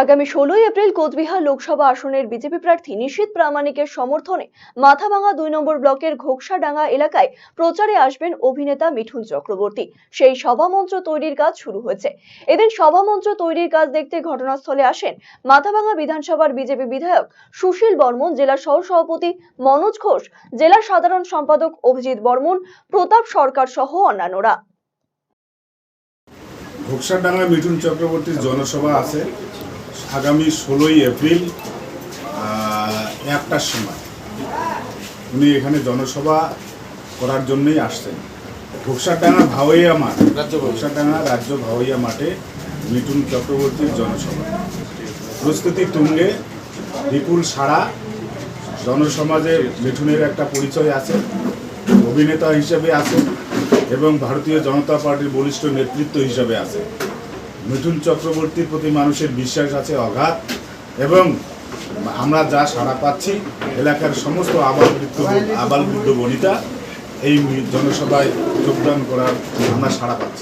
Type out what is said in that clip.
আগামী ষোলোই এপ্রিল কোচবিহার লোকসভা আসনের বিজেপি প্রার্থী নিশীত প্রামাণিকের সমর্থনে মাথাভাঙা দুই নম্বর ব্লকের ঘোকসাডাঙ্গা এলাকায় প্রচারে আসবেন অভিনেতা মিঠুন চক্রবর্তী। সেই সভামঞ্চ তৈরির কাজ শুরু হয়েছে। এদিন সভামঞ্চ তৈরির কাজ দেখতে ঘটনাস্থলে আসেন মাথাভাঙা বিধানসভার বিজেপি বিধায়ক সুশীল বর্মন, জেলা সহসভাপতি মনোজ ঘোষ, জেলা সাধারণ সম্পাদক অভিজিৎ বর্মন, প্রতাপ সরকার সহ অন্যান্যরা। ঘোকসাডাঙ্গা মিঠুন চক্রবর্তীর জনসভা আছে। আগামী ষোলোই এপ্রিল একটার সময়। উনি এখানে জনসভা করার জন্যই আসছেন। ঘোকসাডাঙ্গা ভাওয়াইয়া মাঠ ঘোকসাডাঙ্গা রাজ্য ভাওয়াইয়া মাঠে মিঠুন চক্রবর্তীর জনসভা। প্রস্তুতি তুঙ্গে বিপুল সারা জনসমাজে মিঠুনের একটা পরিচয় আছে অভিনেতা হিসেবে আছে এবং ভারতীয় জনতা পার্টির বলিষ্ঠ নেতৃত্ব হিসেবে আছে। মিঠুন চক্রবর্তীর প্রতি মানুষের বিশ্বাস আছে, অগাধ। এবং আমরা যা সাড়া পাচ্ছি, এলাকার সমস্ত আবাল বৃদ্ধ আবাল বৃদ্ধ বনিতা, এই জনসভায় যোগদান করার আমরা সাড়া পাচ্ছি।